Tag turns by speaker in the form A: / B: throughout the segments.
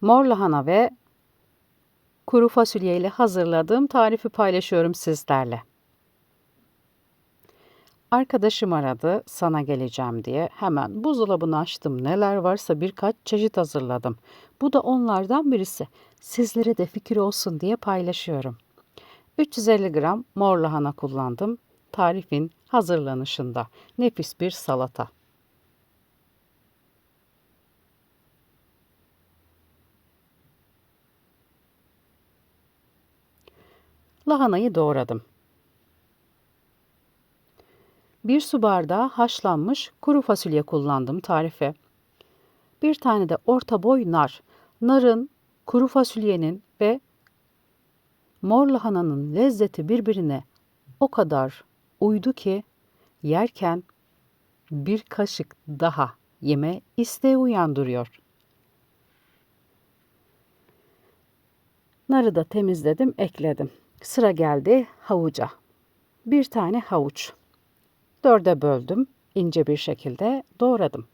A: mor lahana ve kuru fasulye ile hazırladığım tarifi paylaşıyorum sizlerle. Arkadaşım aradı sana geleceğim diye. Hemen buzdolabını açtım. Neler varsa birkaç çeşit hazırladım. Bu da onlardan birisi. Sizlere de fikir olsun diye paylaşıyorum. 350 gram mor lahana kullandım. Tarifin hazırlanışında. Nefis bir salata. Lahanayı doğradım. Bir su bardağı haşlanmış kuru fasulye kullandım tarife. Bir tane de orta boy nar. Narın, kuru fasulyenin ve mor lahananın lezzeti birbirine o kadar uydu ki yerken bir kaşık daha yeme isteği uyandırıyor. Narı da temizledim, ekledim. Sıra geldi havuca. Bir tane havuç. Dörde böldüm, ince bir şekilde doğradım.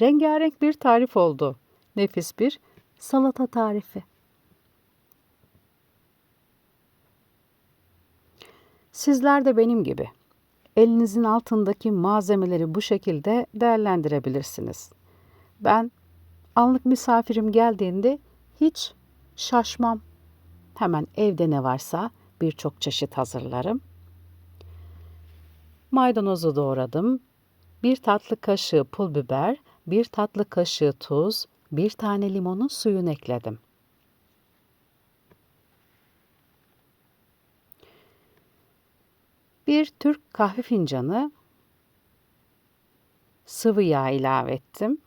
A: Rengarenk bir tarif oldu. Nefis bir salata tarifi. Sizler de benim gibi elinizin altındaki malzemeleri bu şekilde değerlendirebilirsiniz. Ben anlık misafirim geldiğinde hiç şaşmam. Hemen evde ne varsa birçok çeşit hazırlarım. Maydanozu doğradım. Bir tatlı kaşığı pul biber, bir tatlı kaşığı tuz, bir tane limonun suyunu ekledim. Bir Türk kahve fincanı sıvı yağ ilave ettim.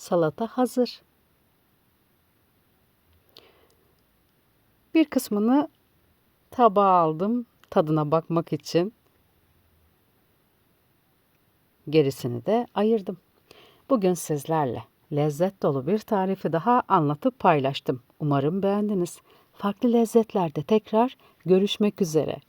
A: Salata hazır. Bir kısmını tabağa aldım tadına bakmak için. Gerisini de ayırdım. Bugün sizlerle lezzet dolu bir tarifi daha anlatıp paylaştım. Umarım beğendiniz. Farklı lezzetlerde tekrar görüşmek üzere.